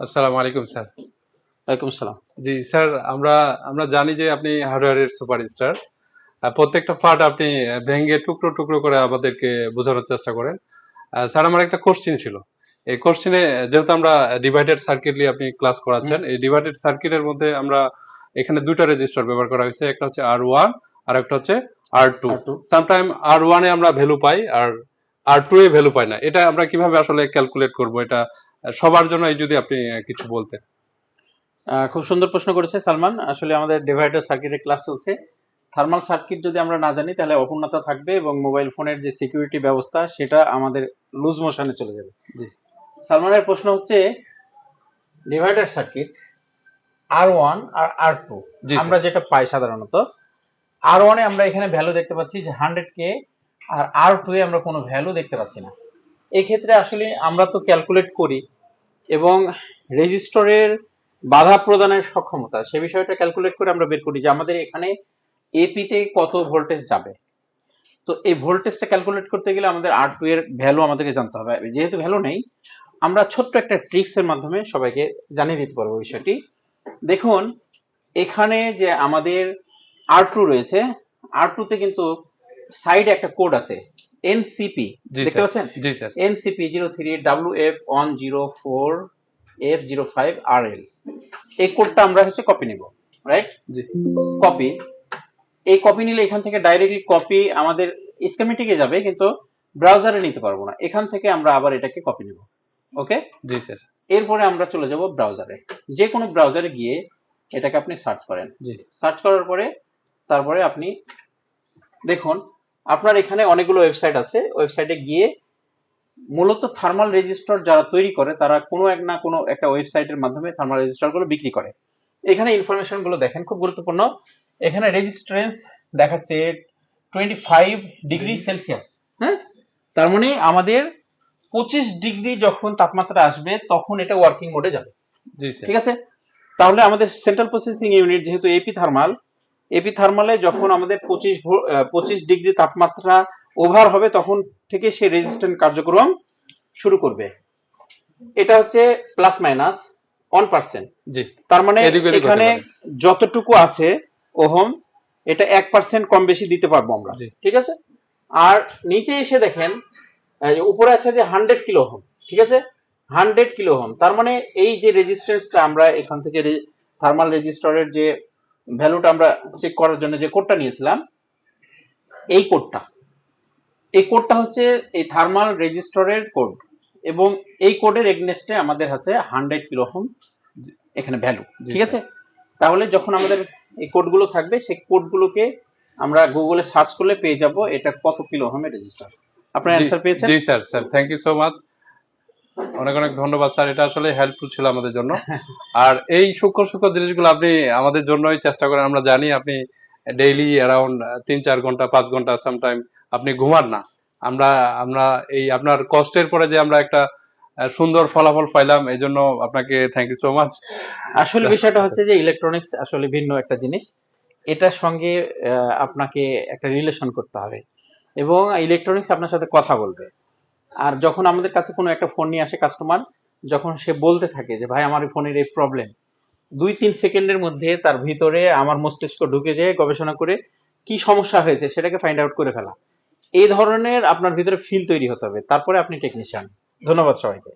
আসসালামু আলাইকুম স্যার। ওয়ালাইকুম সালাম। জি স্যার আমরা আমরা জানি যে আপনি হার্ডওয়্যারের সুপারস্টার। প্রত্যেকটা পার্ট আপনি ভেঙে টুকরো টুকরো করে আমাদেরকে বোঝানোর চেষ্টা করেন। স্যার আমার একটা কোশ্চেন ছিল। এই কোশ্চেনে যেহেতু আমরা ডিভাইডেড সার্কিটলি আপনি ক্লাস করাচ্ছেন এই ডিভাইডেড সার্কিটের মধ্যে আমরা এখানে দুইটা রেজিস্টার ব্যবহার করা হয়েছে। একটা হচ্ছে আর ওয়ান আর একটা হচ্ছে আর টু R2 সামটাইম আর ওয়ানে আমরা ভ্যালু পাই আর আর টু এ ভ্যালু পাই না। এটা আমরা কীভাবে আসলে ক্যালকুলেট করব? এটা সবার জন্য এই যদি আপনি কিছু বলতেন। খুব সুন্দর প্রশ্ন করেছে সালমান। আসলে আমাদের ডিভাইডার সার্কিটের ক্লাস চলছে। থার্মাল সার্কিট যদি আমরা না জানি তাহলে অপূর্ণতা থাকবে এবং মোবাইল ফোনের যে সিকিউরিটি ব্যবস্থা সেটা আমাদের লুজ মোশনে চলে যাবে। জি। সালমানের প্রশ্ন হচ্ছে ডিভাইডার সার্কিট আর ওয়ান আর আর টু আমরা যেটা পাই সাধারণত আর ওয়ানে আমরা এখানে ভ্যালু দেখতে পাচ্ছি যে হান্ড্রেড কে আর আর টু এ আমরা কোনো ভ্যালু দেখতে পাচ্ছি না। এক্ষেত্রে আসলে আমরা তো ক্যালকুলেট করি এবং রেজিস্টরের বাধা প্রদানের সক্ষমতা, সে বিষয়টা ক্যালকুলেট করে আমরা বের করি যে আমাদের এখানে এপিতে কত ভোল্টেজ যাবে। তো এই ভোল্টেজটা ক্যালকুলেট করতে গেলে আমাদের আর টু এর ভ্যালু আমাদেরকে জানতে হবে। যেহেতু ভ্যালু নেই, আমরা ছোট্ট একটা ট্রিক্স এর মাধ্যমে সবাইকে জানিয়ে দিতে পারব বিষয়টি। দেখুন, এখানে যে আমাদের আর টু রয়েছে আর টু তে কিন্তু সাইডে একটা কোড আছে। এনসিপি দেখতে পাচ্ছেন? জি sir. NCP zero three W F one zero four F zero five R L এই কোডটা আমরা হচ্ছে কপি নিব রাইট জি। কপি এই কপি নিলে এখান থেকে ডাইরেক্টলি কপি আমাদের স্কেমেটিকে যাবে কিন্তু ব্রাউজারে নিতে পারব না। এখান থেকে আমরা আবার এটাকে কপি নিব ওকে জি স্যার। এরপরে আমরা চলে যাব ব্রাউজারে যে কোনো ব্রাউজারে গিয়ে এটাকে আপনি সার্চ করেন। জি। সার্চ করার পরে তারপরে আপনি দেখুন আপনার এখানে অনেকগুলো ওয়েবসাইট আছে। ওয়েবসাইটে গিয়ে মূলত থার্মাল রেজিস্টার যারা তৈরি করে তারা কোনো এক না কোনো একটা ওয়েবসাইটের মাধ্যমে থার্মাল রেজিস্টারগুলো বিক্রি করে। এখানে ইনফরমেশনগুলো দেখেন খুব গুরুত্বপূর্ণ। এখানে রেজিস্ট্রেন্স দেখাচ্ছে টোয়েন্টি ফাইভ ডিগ্রি সেলসিয়াস হ্যাঁ? তার মানে আমাদের পঁচিশ ডিগ্রি যখন তাপমাত্রা আসবে তখন এটা ওয়ার্কিং মোডে যাবে। ঠিক আছে? তাহলে আমাদের সেন্ট্রাল প্রসেসিং ইউনিট যেহেতু এপি থার্মাল এপি থার্মালে যখন আমাদের পঁচিশ পঁচিশ ডিগ্রি তাপমাত্রা ওভার হবে তখন থেকে সে রেজিস্ট্যান্ট কার্যক্রম শুরু করবে। এটা হচ্ছে প্লাস মাইনাস ওয়ান পার্সেন্ট জি। তার মানে এখানে যতটুকু আছে ওহম এটা এক পার্সেন্ট কম বেশি দিতে পারব আমরা। ঠিক আছে? আর নিচে এসে দেখেন উপরে আছে যে হান্ড্রেড কিলো হোম ঠিক আছে? হান্ড্রেড কিলো হোম তার মানে এই যে রেজিস্ট্যান্সটা আমরা এখান থেকে থার্মাল রেজিস্টরের যে ভ্যালুটা আমরা চেক করার জন্য যে কোডটা নিয়েছিলাম এই কোডটা এই কোডটা হচ্ছে এই থার্মাল রেজিস্টরের কোড এবং এই কোডের এগনেস্টে আমাদের আছে হান্ড্রেড কিলো হোম এখানে ভ্যালু ঠিক আছে? তাহলে যখন আমাদের এই কোডগুলো থাকবে সেই কোডগুলোকে আমরা গুগলে সার্চ করলে পেয়ে যাব এটা কত কিলো হোমের রেজিস্টার আপনার অ্যান্সার পেয়েছেন? জি sir sir thank you so much অনেক অনেক ধন্যবাদ, স্যার। এটা আসলে হেল্পফুল ছিল আমাদের জন্য। আর এই সূক্ষ্ম সূক্ষ্ম জিনিসগুলো আপনি আমাদের জন্যই চেষ্টা করেন। আমরা জানি আপনি ডেইলি অ্যারাউন্ড তিন, চার ঘণ্টা, পাঁচ ঘণ্টা সামটাইম আপনি ঘুমান না। আমরা আমরা এই আপনার কষ্টের পরে যে আমরা একটা সুন্দর ফলাফল পাইলাম, এই জন্য আপনাকে থ্যাংক ইউ সো মাচ আসলে বিষয়টা হচ্ছে যে ইলেকট্রনিক্স আসলে ভিন্ন একটা জিনিস। এটার সঙ্গে আপনাকে একটা রিলেশন করতে হবে। এবং ইলেকট্রনিক্স আপনার সাথে কথা বলবে। আর যখন আমাদের কাছে কোনো একটা ফোন নিয়ে আসে কাস্টমার যখন সে বলতে থাকে যে, ভাই, আমার এই ফোনের এই প্রবলেম দুই তিন সেকেন্ডের মধ্যে তার ভিতরে আমার মস্তিষ্ক ঢুকে যেয়ে গবেষণা করে কি সমস্যা হয়েছে সেটাকে ফাইন্ড আউট করে ফেলা। এই ধরনের আপনার ভিতরে ফিল তৈরি হতে হবে। তারপরে আপনি টেকনিশিয়ান ধন্যবাদ সবাইকে।